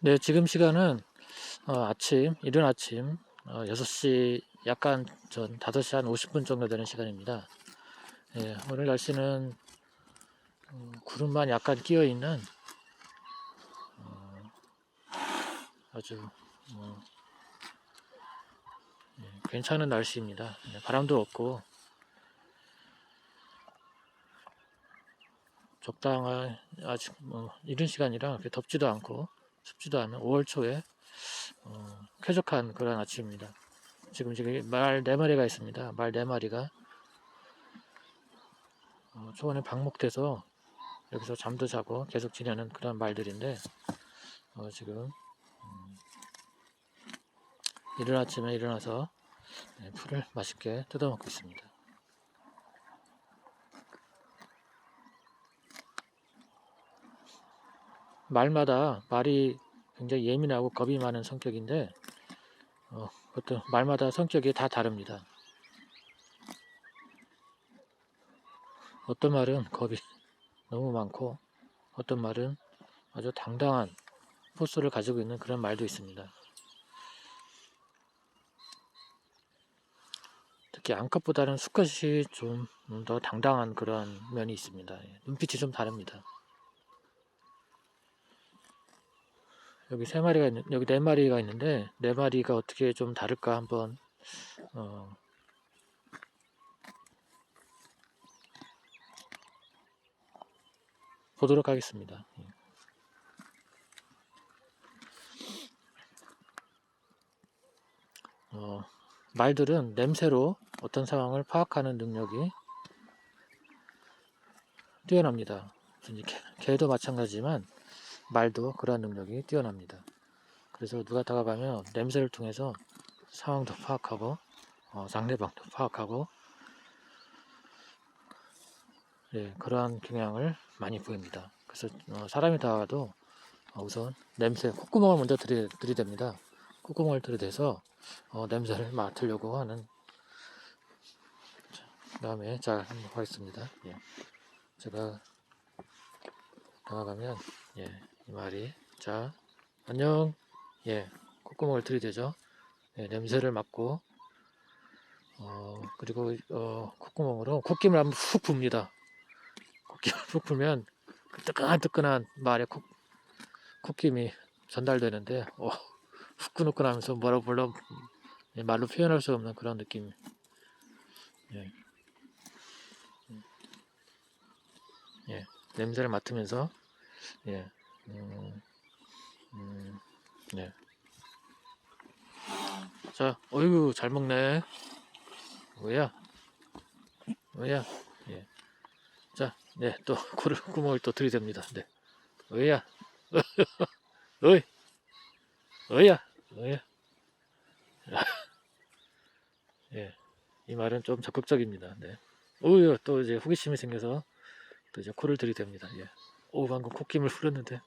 네, 지금 시간은 어, 아침, 이른 아침 어, 6시 약간 전 5시 한 50분 정도 되는 시간입니다. 예, 오늘 날씨는 음, 구름만 약간 끼어 있는 어, 아주 뭐, 예, 괜찮은 날씨입니다. 예, 바람도 없고 적당한 아직 뭐 이른 시간이라 덥지도 않고 춥지도 않은 5월 초에 어, 쾌적한 그런 아침입니다. 지금 지금 말네 마리가 있습니다. 말네 마리가 어, 초원에 방목돼서 여기서 잠도 자고 계속 지내는 그런 말들인데 어, 지금 음, 이른 아침에 일어나서 네, 풀을 맛있게 뜯어먹고 있습니다. 말마다 말이 굉장히 예민하고 겁이 많은 성격인데 어, 그것도 말마다 성격이 다 다릅니다. 어떤 말은 겁이 너무 많고 어떤 말은 아주 당당한 포스를 가지고 있는 그런 말도 있습니다. 특히 암컷보다는 수컷이 좀 더 당당한 그런 면이 있습니다. 예, 눈빛이 좀 다릅니다. 여기 세 마리가 있는 여기 네 마리가 있는데 네 마리가 어떻게 좀 다를까 한번 어, 보도록 하겠습니다. 예. 어, 말들은 냄새로 어떤 상황을 파악하는 능력이 뛰어납니다. 개- 개도 마찬가지지만 말도 그러한 능력이 뛰어납니다. 그래서 누가 다가가면 냄새를 통해서 상황도 파악하고 어, 상대방도 파악하고 예, 그러한 경향을 많이 보입니다. 그래서 어, 사람이 다가가도 어, 우선 냄새 콧구멍을 먼저 들이, 들이댑니다. 콧구멍을 들이대서 어, 냄새를 맡으려고 하는 그 다음에 자 한번 하겠습니다. 예. 제가 다가가면 예, 이 말이. 자 안녕. 예 콧구멍을 들이대죠. 예, 냄새를 맡고 어 그리고 어 콧구멍으로 콧김을 한번 훅 붑니다. 콧김을 훅 불면 그 뜨끈뜨끈한 말의 콧, 콧김이 전달되는데 어, 후끈후끈 하면서 뭐라고 불러? 예, 말로 표현할 수 없는 그런 느낌. 예. 음. 예, 냄새를 맡으면서 예, 음, 음, 네. 자, 어이구, 잘 먹네. 뭐야? 뭐야? 예. 자, 네, 또, 코를, 구멍을 또 들이댑니다. 네. 뭐야? 어이? 뭐야? 뭐야? 예. 이 말은 좀 적극적입니다. 네. 오유, 또 이제 호기심이 생겨서 또 이제 코를 들이댑니다. 예. 오, 방금 콧김을 풀었는데.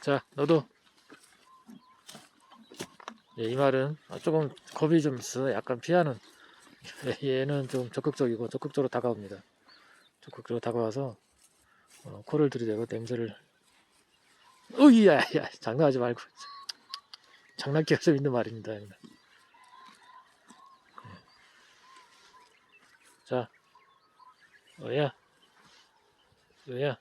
자, 너도. 예, 이 말은 조금 겁이 좀 있어. 약간 피하는. 예, 얘는 좀 적극적이고 적극적으로 다가옵니다. 적극적으로 다가와서 어, 코를 들이대고 냄새를. 어이야, 야, 장난하지 말고. 장난기가 좀 있는 말입니다. 예. 자, 어야, 어야.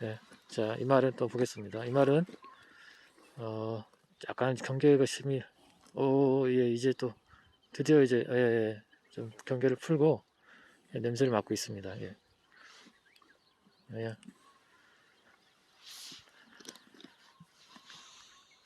네, 자, 이 말은 또 보겠습니다. 이 말은 어, 약간 경계가 심히, 오, 예, 이제 또 드디어 이제 예, 예, 좀 경계를 풀고 예, 냄새를 맡고 있습니다. 예. 예.